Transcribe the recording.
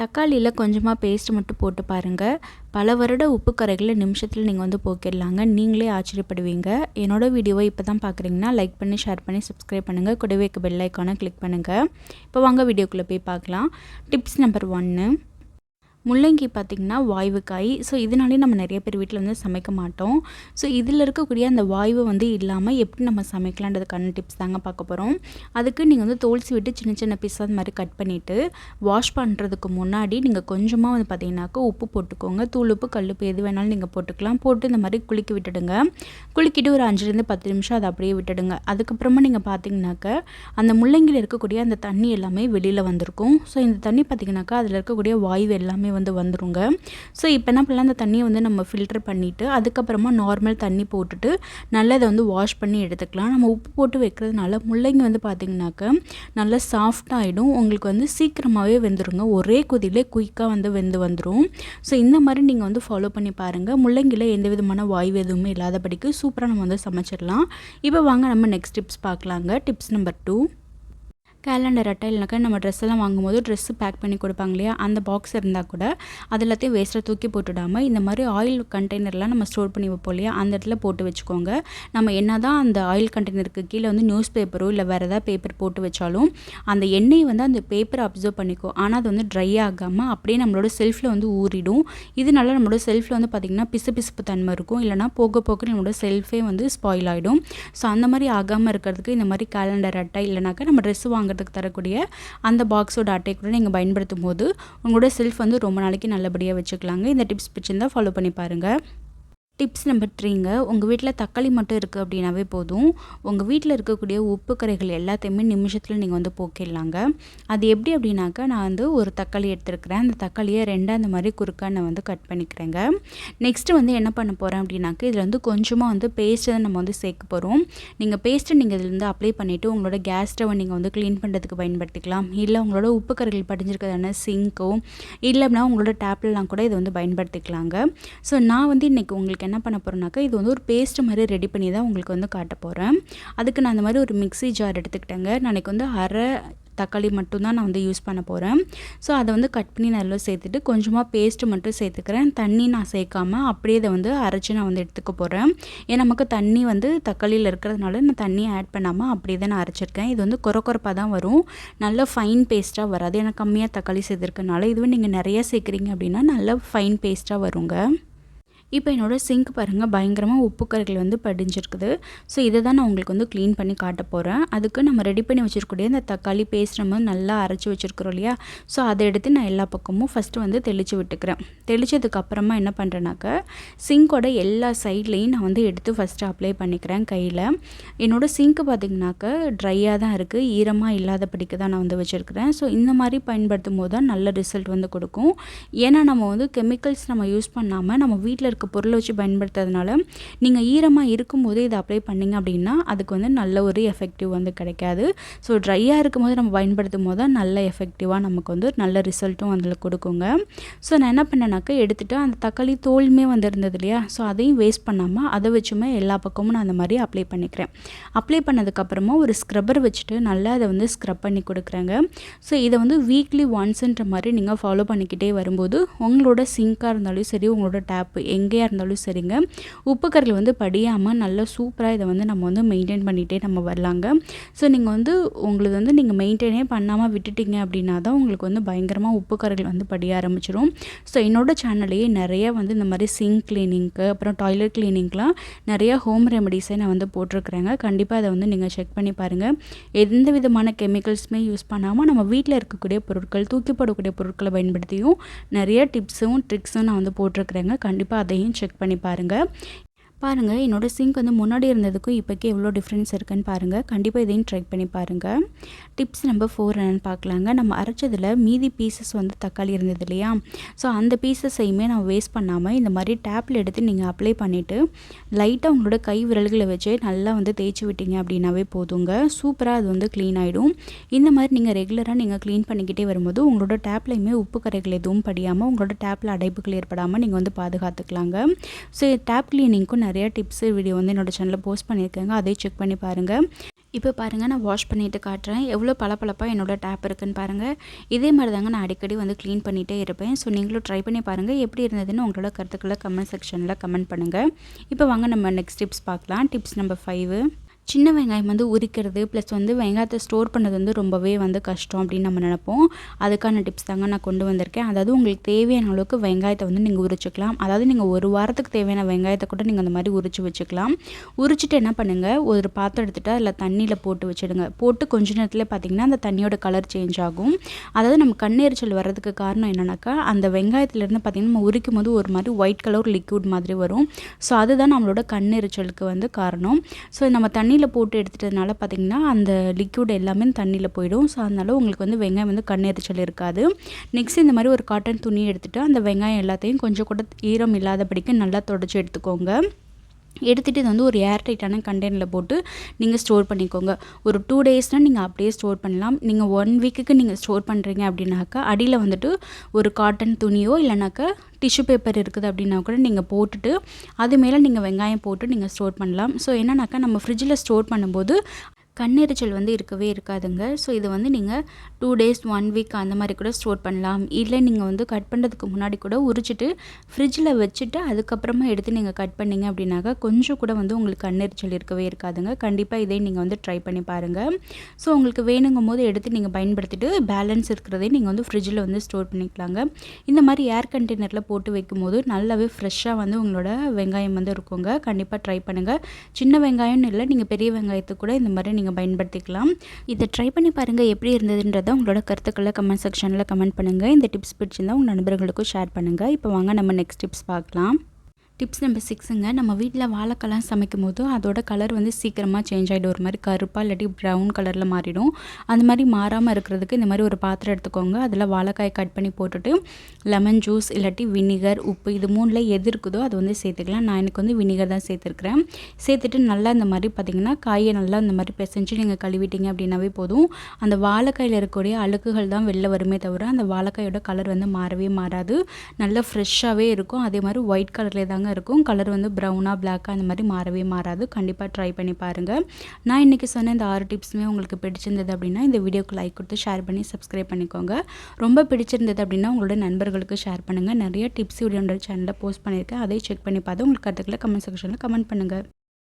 தக்காளியில் கொஞ்சமாக பேஸ்ட் மட்டும் போட்டு பாருங்கள் பல வருட உப்பு கரைகளை நிமிஷத்தில் நீங்கள் வந்து போக்கிடலாங்க. நீங்களே ஆச்சரியப்படுவீங்க. என்னோடய வீடியோவை இப்போ தான் பார்க்குறீங்கன்னா லைக் பண்ணி ஷேர் பண்ணி சப்ஸ்கிரைப் பண்ணுங்கள் கூடவே பெல் ஐக்கானை கிளிக் பண்ணுங்கள் இப்போ வாங்க வீடியோக்குள்ளே போய் பார்க்கலாம். டிப்ஸ் நம்பர் ஒன்று முள்ளங்கி பார்த்திங்கன்னா வாய்வு காய் ஸோ இதனாலே நம்ம நிறைய பேர் வீட்டில் வந்து சமைக்க மாட்டோம். ஸோ இதில் இருக்கக்கூடிய அந்த வாய்வு வந்து இல்லாமல் எப்படி நம்ம சமைக்கலான்றதுக்கான டிப்ஸ் தாங்க பார்க்க போகிறோம் அதுக்கு நீங்கள் வந்து தோல்சி விட்டு சின்ன சின்ன பீஸாக அது மாதிரி கட் பண்ணிவிட்டு வாஷ் பண்ணுறதுக்கு முன்னாடி நீங்கள் கொஞ்சமாக வந்து பார்த்தீங்கன்னாக்கா உப்பு போட்டுக்கோங்க. தூள் உப்பு கல் உப்பு எது வேணாலும் நீங்கள் போட்டுக்கலாம். போட்டு இந்த மாதிரி குளிக்க விட்டுடுங்க. குளிக்கிட்டு ஒரு அஞ்சுலேருந்து பத்து நிமிஷம் அதை அப்படியே விட்டுடுங்க. அதுக்கப்புறமா நீங்கள் பார்த்தீங்கன்னாக்க அந்த முள்ளங்கியில் இருக்கக்கூடிய அந்த தண்ணி எல்லாமே வெளியில் வந்திருக்கும். ஸோ இந்த தண்ணி பார்த்திங்கனாக்கா அதில் இருக்கக்கூடிய வாய்வு எல்லாமே எல்லாமே வந்து வந்துருங்க. ஸோ இப்போ என்ன பண்ணலாம்? அந்த தண்ணியை வந்து நம்ம ஃபில்டர் பண்ணிவிட்டு அதுக்கப்புறமா நார்மல் தண்ணி போட்டுட்டு நல்லா இதை வந்து வாஷ் பண்ணி எடுத்துக்கலாம். நம்ம உப்பு போட்டு வைக்கிறதுனால முள்ளங்கி வந்து பார்த்திங்கனாக்க நல்லா சாஃப்டாகிடும் உங்களுக்கு வந்து சீக்கிரமாகவே வெந்துருங்க. ஒரே கொதியிலே குயிக்காக வந்து வெந்து வந்துடும் ஸோ இந்த மாதிரி நீங்கள் வந்து ஃபாலோ பண்ணி பாருங்கள் முள்ளங்கியில் எந்த விதமான வாய்வு எதுவுமே இல்லாதபடிக்கு சூப்பராக நம்ம வந்து சமைச்சிடலாம். இப்போ வாங்க நம்ம நெக்ஸ்ட் டிப்ஸ் பார்க்கலாங்க. டிப்ஸ் நம்பர் டூ கேலண்டர் அட்டை இல்லைனாக்கா நம்ம ட்ரெஸ் எல்லாம் வாங்கும்போது ட்ரெஸ்ஸு பேக் பண்ணி கொடுப்பாங்க இல்லையா? அந்த பாக்ஸ் இருந்தால் கூட அது எல்லாத்தையும் வேஸ்ட்டாக தூக்கி போட்டுடாமல் இந்த மாதிரி ஆயில் கண்டெய்னர்லாம் நம்ம ஸ்டோர் பண்ணி வைப்போம் இல்லையா? அந்த இடத்துல போட்டு வச்சுக்கோங்க. நம்ம என்ன தான் அந்த ஆயில் கண்டெய்னருக்கு கீழே வந்து நியூஸ் பேப்பரோ இல்லை வேறு ஏதாவது பேப்பர் போட்டு வச்சாலும் அந்த எண்ணெய் வந்து அந்த பேப்பரை அப்சர்வ் பண்ணிக்கும். ஆனால் அது வந்து ட்ரை ஆகாமல் அப்படியே நம்மளோட செல்ஃபில் வந்து ஊறிடும். இதனால நம்மளோட செல்ஃபில் வந்து பார்த்திங்கன்னா பிசு பிசுப்பு தன்மை இருக்கும். இல்லைனா போக போக நம்மளோட செல்ஃபே வந்து ஸ்பாயில் ஆகிடும் ஸோ அந்த மாதிரி ஆகாமல் இருக்கிறதுக்கு இந்த மாதிரி கேலண்டர் அட்டை இல்லைனாக்கா நம்ம ட்ரெஸ் வாங்குறது வாங்குறதுக்கு தரக்கூடிய அந்த பாக்ஸோட அட்டை கூட நீங்கள் பயன்படுத்தும் போது உங்களோட செல்ஃப் வந்து ரொம்ப நாளைக்கு நல்லபடியாக வச்சுக்கலாங்க. இந்த டிப்ஸ் பிடிச்சிருந்தால் ஃபாலோ பண்ணி பாருங்கள் டிப்ஸ் நம்பர் த்ரீங்க உங்கள் வீட்டில் தக்காளி மட்டும் இருக்குது அப்படின்னாவே போதும். உங்கள் வீட்டில் இருக்கக்கூடிய உப்பு கரைகள் எல்லாத்தையுமே நிமிஷத்தில் நீங்கள் வந்து போக்கிடலாங்க. அது எப்படி அப்படின்னாக்கா நான் வந்து ஒரு தக்காளி எடுத்துருக்கிறேன். அந்த தக்காளியை ரெண்டாக அந்த மாதிரி குறுக்காக நான் வந்து கட் பண்ணிக்கிறேங்க. நெக்ஸ்ட்டு வந்து என்ன பண்ண போகிறேன் அப்படின்னாக்கா இதில் வந்து கொஞ்சமாக வந்து பேஸ்ட்டை நம்ம வந்து சேர்க்க போகிறோம் நீங்கள் பேஸ்ட்டை நீங்கள் இதில் வந்து அப்ளை பண்ணிவிட்டு உங்களோட கேஸ் ஸ்டவை நீங்கள் வந்து க்ளீன் பண்ணுறதுக்கு பயன்படுத்திக்கலாம். இல்லை உங்களோட உப்பு கரைகள் படிஞ்சிருக்கிறதான சிங்க்கோ இல்லை அப்படின்னா உங்களோட டேப்லெலாம் கூட இதை வந்து பயன்படுத்திக்கலாங்க. ஸோ நான் வந்து இன்றைக்கி உங்களுக்கு என்ன பண்ண போகிறேன்னாக்கா இது வந்து ஒரு பேஸ்ட் மாதிரி ரெடி பண்ணி தான் உங்களுக்கு வந்து காட்ட போகிறேன் அதுக்கு நான் அந்த மாதிரி ஒரு மிக்சி ஜார் எடுத்துக்கிட்டேங்க. நாளைக்கு வந்து அரை தக்காளி மட்டும்தான் நான் வந்து யூஸ் பண்ண போகிறேன் ஸோ அதை வந்து கட் பண்ணி நல்லா சேர்த்துட்டு கொஞ்சமாக பேஸ்ட்டு மட்டும் சேர்த்துக்கிறேன். தண்ணி நான் சேர்க்காமல் அப்படியே இதை வந்து அரைச்சி நான் வந்து எடுத்துக்க போகிறேன் ஏன் நமக்கு தண்ணி வந்து தக்காளியில் இருக்கிறதுனால நான் தண்ணி ஆட் பண்ணாமல் அப்படியே தான் நான் அரைச்சிருக்கேன். இது வந்து குறை குறைப்பாக தான் வரும். நல்ல ஃபைன் பேஸ்ட்டாக வராது. ஏன்னா கம்மியாக தக்காளி சேர்த்துருக்கனால. இதுவே நீங்கள் நிறையா சேர்க்குறீங்க அப்படின்னா நல்ல ஃபைன் பேஸ்ட்டாக வருங்க. இப்போ என்னோடய சிங்க் பாருங்கள் பயங்கரமாக உப்பு கரைகள் வந்து படிஞ்சிருக்குது. ஸோ இதை தான் நான் உங்களுக்கு வந்து க்ளீன் பண்ணி காட்ட போகிறேன் அதுக்கு நம்ம ரெடி பண்ணி வச்சுருக்கூடிய இந்த தக்காளி பேஸ்ட் நம்ம நல்லா அரைச்சி வச்சுருக்குறோம் இல்லையா? ஸோ அதை எடுத்து நான் எல்லா பக்கமும் ஃபஸ்ட்டு வந்து தெளித்து விட்டுக்கிறேன். தெளித்ததுக்கு அப்புறமா என்ன பண்ணுறேனாக்க சிங்கோட எல்லா சைட்லேயும் நான் வந்து எடுத்து ஃபஸ்ட்டு அப்ளை பண்ணிக்கிறேன் கையில். என்னோடய சிங்க்கு பார்த்திங்கனாக்கா ட்ரையாக தான் இருக்குது ஈரமாக இல்லாதபடிக்கு தான் நான் வந்து வச்சுருக்கிறேன். ஸோ இந்த மாதிரி பயன்படுத்தும் போது தான் நல்ல ரிசல்ட் வந்து கொடுக்கும். ஏன்னா நம்ம வந்து கெமிக்கல்ஸ் நம்ம யூஸ் பண்ணாமல் நம்ம வீட்டில் இருக்க பொருளை வச்சு பயன்படுத்துறதுனால நீங்கள் ஈரமாக இருக்கும்போதே இதை அப்ளை பண்ணிங்க அப்படின்னா அதுக்கு வந்து நல்ல ஒரு எஃபெக்டிவ் வந்து கிடைக்காது. ஸோ ட்ரையாக இருக்கும் போது நம்ம பயன்படுத்தும் போது தான் நல்ல எஃபெக்டிவாக நமக்கு வந்து நல்ல ரிசல்ட்டும் அதில் கொடுக்குங்க. ஸோ நான் என்ன பண்ணேனாக்கா எடுத்துகிட்டு அந்த தக்காளி தோல்மே வந்து இருந்தது இல்லையா? ஸோ அதையும் வேஸ்ட் பண்ணாமல் அதை வச்சுமே எல்லா பக்கமும் நான் அந்த மாதிரி அப்ளை பண்ணிக்கிறேன். அப்ளை பண்ணதுக்கப்புறமா ஒரு ஸ்க்ரப்பர் வச்சுட்டு நல்லா அதை வந்து ஸ்க்ரப் பண்ணி கொடுக்குறேங்க. ஸோ இதை வந்து வீக்லி ஒன்ஸுன்ற மாதிரி நீங்கள் ஃபாலோ பண்ணிக்கிட்டே வரும்போது உங்களோட சிங்காக இருந்தாலும் சரி உங்களோட டேப்பு எங்கே எங்கேயா இருந்தாலும் சரிங்க. உப்பு கரையில் வந்து படியாமல் நல்லா சூப்பராக இதை வந்து நம்ம வந்து மெயின்டைன் பண்ணிகிட்டே நம்ம வரலாங்க. ஸோ நீங்கள் வந்து உங்களுக்கு வந்து நீங்கள் மெயின்டைனே பண்ணாமல் விட்டுட்டீங்க அப்படின்னா தான் உங்களுக்கு வந்து பயங்கரமாக உப்பு உப்புக்கரைகள் வந்து படிய ஆரம்பிச்சிடும் ஸோ என்னோடய சேனல்லையே நிறைய வந்து இந்த மாதிரி சிங்க் கிளீனிங்க்கு அப்புறம் டாய்லெட் கிளீனிங்க்கெலாம் நிறைய ஹோம் ரெமடிஸை நான் வந்து போட்டிருக்கிறேங்க. கண்டிப்பாக அதை வந்து நீங்கள் செக் பண்ணி பாருங்கள் எந்த விதமான கெமிக்கல்ஸுமே யூஸ் பண்ணாமல் நம்ம வீட்டில் இருக்கக்கூடிய பொருட்கள் தூக்கி போடக்கூடிய பொருட்களை பயன்படுத்தியும் நிறைய டிப்ஸும் ட்ரிக்ஸும் நான் வந்து போட்டிருக்கிறேங்க. கண்டிப்பாக அதை அதையும் செக் பண்ணி பாருங்கள் பாருங்கள் என்னோடய சிங்க் வந்து முன்னாடி இருந்ததுக்கும் இப்போக்கே எவ்வளோ டிஃப்ரென்ஸ் இருக்குன்னு பாருங்கள் கண்டிப்பாக இதையும் ட்ரை பண்ணி பாருங்கள் டிப்ஸ் நம்பர் ஃபோர் என்னென்னு பார்க்கலாங்க நம்ம அரைச்சதில் மீதி பீசஸ் வந்து தக்காளி இருந்தது இல்லையா? ஸோ அந்த பீசஸையுமே நான் வேஸ்ட் பண்ணாமல் இந்த மாதிரி டேப்பில் எடுத்து நீங்கள் அப்ளை பண்ணிவிட்டு லைட்டாக உங்களோட கை விரல்களை வச்சு நல்லா வந்து தேய்ச்சி விட்டீங்க அப்படின்னாவே போதுங்க. சூப்பராக அது வந்து க்ளீன் ஆகிடும் இந்த மாதிரி நீங்கள் ரெகுலராக நீங்கள் க்ளீன் பண்ணிக்கிட்டே வரும்போது உங்களோட டேப்லையுமே உப்பு கரைகள் எதுவும் படியாமல் உங்களோட டேப்பில் அடைப்புகள் ஏற்படாமல் நீங்கள் வந்து பாதுகாத்துக்கலாங்க. ஸோ டேப் க்ளீனிங்க்கும் நிறைய டிப்ஸு வீடியோ வந்து என்னோடய சேனலில் போஸ்ட் பண்ணியிருக்கேங்க. அதையும் செக் பண்ணி பாருங்கள் இப்போ பாருங்கள் நான் வாஷ் பண்ணிவிட்டு காட்டுறேன். எவ்வளோ பளபளப்பாக என்னோடய டேப் இருக்குன்னு பாருங்கள் இதே மாதிரி தாங்க நான் அடிக்கடி வந்து க்ளீன் பண்ணிகிட்டே இருப்பேன். ஸோ நீங்களும் ட்ரை பண்ணி பாருங்கள் எப்படி இருந்ததுன்னு உங்களோட கருத்துக்களை கமெண்ட் செக்ஷனில் கமெண்ட் பண்ணுங்கள் இப்போ வாங்க நம்ம நெக்ஸ்ட் டிப்ஸ் பார்க்கலாம். டிப்ஸ் நம்பர் ஃபைவு சின்ன வெங்காயம் வந்து உரிக்கிறது ப்ளஸ் வந்து வெங்காயத்தை ஸ்டோர் பண்ணது வந்து ரொம்பவே வந்து கஷ்டம் அப்படின்னு நம்ம நினப்போம். அதுக்கான டிப்ஸ் தாங்க நான் கொண்டு வந்திருக்கேன். அதாவது உங்களுக்கு தேவையான அளவுக்கு வெங்காயத்தை வந்து நீங்கள் உரிச்சிக்கலாம். அதாவது நீங்கள் ஒரு வாரத்துக்கு தேவையான வெங்காயத்தை கூட நீங்கள் அந்த மாதிரி உரிச்சு வச்சுக்கலாம். உரிச்சிட்டு என்ன பண்ணுங்கள் ஒரு பாத்திரம் எடுத்துகிட்டு அதில் தண்ணியில் போட்டு வச்சுடுங்க. போட்டு கொஞ்ச நேரத்தில் பார்த்தீங்கன்னா அந்த தண்ணியோட கலர் சேஞ்ச் ஆகும். அதாவது நம்ம கண்ணெரிச்சல் வர்றதுக்கு காரணம் என்னென்னாக்கா அந்த வெங்காயத்துலேருந்து பார்த்திங்கன்னா நம்ம உரிக்கும் போது ஒரு மாதிரி ஒயிட் கலர் லிக்விட் மாதிரி வரும். ஸோ அதுதான் நம்மளோட கண்ணெரிச்சலுக்கு வந்து காரணம். ஸோ நம்ம தண்ணி தண்ணியில் போட்டு எடுத்துட்டதுனால பார்த்திங்கன்னா அந்த லிக்யூட் எல்லாமே தண்ணியில் போயிடும். ஸோ அதனால் உங்களுக்கு வந்து வெங்காயம் வந்து கண்ணெரிச்சல் இருக்காது. நெக்ஸ்ட் இந்த மாதிரி ஒரு காட்டன் துணி எடுத்துகிட்டு அந்த வெங்காயம் எல்லாத்தையும் கொஞ்சம் கூட ஈரம் இல்லாதபடிக்கு நல்லா தொடச்சி எடுத்துக்கோங்க. எடுத்துகிட்டு இது வந்து ஒரு ஏர் டைட்டான கண்டெய்னரில் போட்டு நீங்கள் ஸ்டோர் பண்ணிக்கோங்க. ஒரு டூ டேஸ்னால் நீங்கள் அப்படியே ஸ்டோர் பண்ணலாம். நீங்கள் ஒன் வீக்குக்கு நீங்கள் ஸ்டோர் பண்ணுறீங்க அப்படின்னாக்கா அடியில் வந்துட்டு ஒரு காட்டன் துணியோ இல்லைனாக்கா டிஷ்யூ பேப்பர் இருக்குது அப்படின்னா கூட நீங்கள் போட்டுட்டு அது மேலே நீங்கள் வெங்காயம் போட்டு நீங்கள் ஸ்டோர் பண்ணலாம். ஸோ என்னன்னாக்கா நம்ம ஃப்ரிட்ஜில் ஸ்டோர் பண்ணும்போது கண்ணெரிச்சல் வந்து இருக்கவே இருக்காதுங்க. ஸோ இது வந்து நீங்கள் டூ டேஸ் ஒன் வீக் அந்த மாதிரி கூட ஸ்டோர் பண்ணலாம். இல்லை நீங்கள் வந்து கட் பண்ணுறதுக்கு முன்னாடி கூட உரிச்சிட்டு ஃப்ரிட்ஜில் வச்சுட்டு அதுக்கப்புறமா எடுத்து நீங்கள் கட் பண்ணிங்க அப்படின்னாக்கா கொஞ்சம் கூட வந்து உங்களுக்கு கண்ணெரிச்சல் இருக்கவே இருக்காதுங்க. கண்டிப்பாக இதே நீங்கள் வந்து ட்ரை பண்ணி பாருங்கள் ஸோ உங்களுக்கு வேணுங்கும் போது எடுத்து நீங்கள் பயன்படுத்திட்டு பேலன்ஸ் இருக்கிறதே நீங்கள் வந்து ஃப்ரிட்ஜில் வந்து ஸ்டோர் பண்ணிக்கலாங்க. இந்த மாதிரி ஏர் கண்டெய்னரில் போட்டு வைக்கும்போது நல்லாவே ஃப்ரெஷ்ஷாக வந்து உங்களோட வெங்காயம் வந்து இருக்குங்க. கண்டிப்பாக ட்ரை பண்ணுங்கள் சின்ன வெங்காயம்னு இல்லை நீங்கள் பெரிய வெங்காயத்துக்கு கூட இந்த மாதிரி நீங்கள் நீங்கள் பயன்படுத்திக்கலாம். இதை ட்ரை பண்ணி பாருங்கள் எப்படி இருந்ததுன்றதை உங்களோட கருத்துக்களை கமெண்ட் செக்ஷனில் கமெண்ட் பண்ணுங்கள் இந்த டிப்ஸ் பிடிச்சிருந்தால் உங்கள் நண்பர்களுக்கும் ஷேர் பண்ணுங்கள் இப்போ வாங்க நம்ம நெக்ஸ்ட் டிப்ஸ் பார்க்கலாம். டிப்ஸ் நம்பர் சிக்ஸுங்க நம்ம வீட்டில் வாழைக்கெல்லாம் சமைக்கும் போது அதோட கலர் வந்து சீக்கிரமாக சேஞ்ச் ஆகிடும் ஒரு மாதிரி கருப்பாக இல்லாட்டி ப்ரௌன் கலரில் மாறிடும். அந்த மாதிரி மாறாமல் இருக்கிறதுக்கு இந்த மாதிரி ஒரு பாத்திரம் எடுத்துக்கோங்க. அதில் வாழைக்காய் கட் பண்ணி போட்டுட்டு லெமன் ஜூஸ் இல்லாட்டி வினிகர் உப்பு இது மூணில் எது இருக்குதோ அது வந்து சேர்த்துக்கலாம். நான் எனக்கு வந்து வினிகர் தான் சேர்த்துருக்குறேன். சேர்த்துட்டு நல்லா இந்த மாதிரி பார்த்திங்கன்னா காயை நல்லா இந்த மாதிரி பிசைஞ்சு நீங்கள் கழுவிட்டீங்க அப்படின்னாவே போதும். அந்த வாழைக்காயில் இருக்கக்கூடிய அழுக்குகள் தான் வெளில வருமே தவிர அந்த வாழைக்காயோட கலர் வந்து மாறவே மாறாது. நல்லா ஃப்ரெஷ்ஷாகவே இருக்கும். அதே மாதிரி ஒயிட் கலர்லேயே தாங்க இருக்கும். கலர் வந்து ப்ரௌனாக பிளாக்காக அந்த மாதிரி மாறவே மாறாது. கண்டிப்பாக ட்ரை பண்ணி பாருங்கள் நான் இன்றைக்கி சொன்ன இந்த ஆறு டிப்ஸுமே உங்களுக்கு பிடிச்சிருந்தது அப்படின்னா இந்த வீடியோக்கு லைக் கொடுத்து ஷேர் பண்ணி சப்ஸ்கிரைப் பண்ணிக்கோங்க. ரொம்ப பிடிச்சிருந்தது அப்படின்னா உங்களோட நண்பர்களுக்கு ஷேர் பண்ணுங்கள் நிறைய டிப்ஸ் வீடியோன்ற சேனலில் போஸ்ட் பண்ணியிருக்கேன். அதை செக் பண்ணி பார்த்து உங்களுக்கு கருத்துக்களை கமெண்ட் செக்ஷனில் கமெண்ட் பண்ணுங்கள்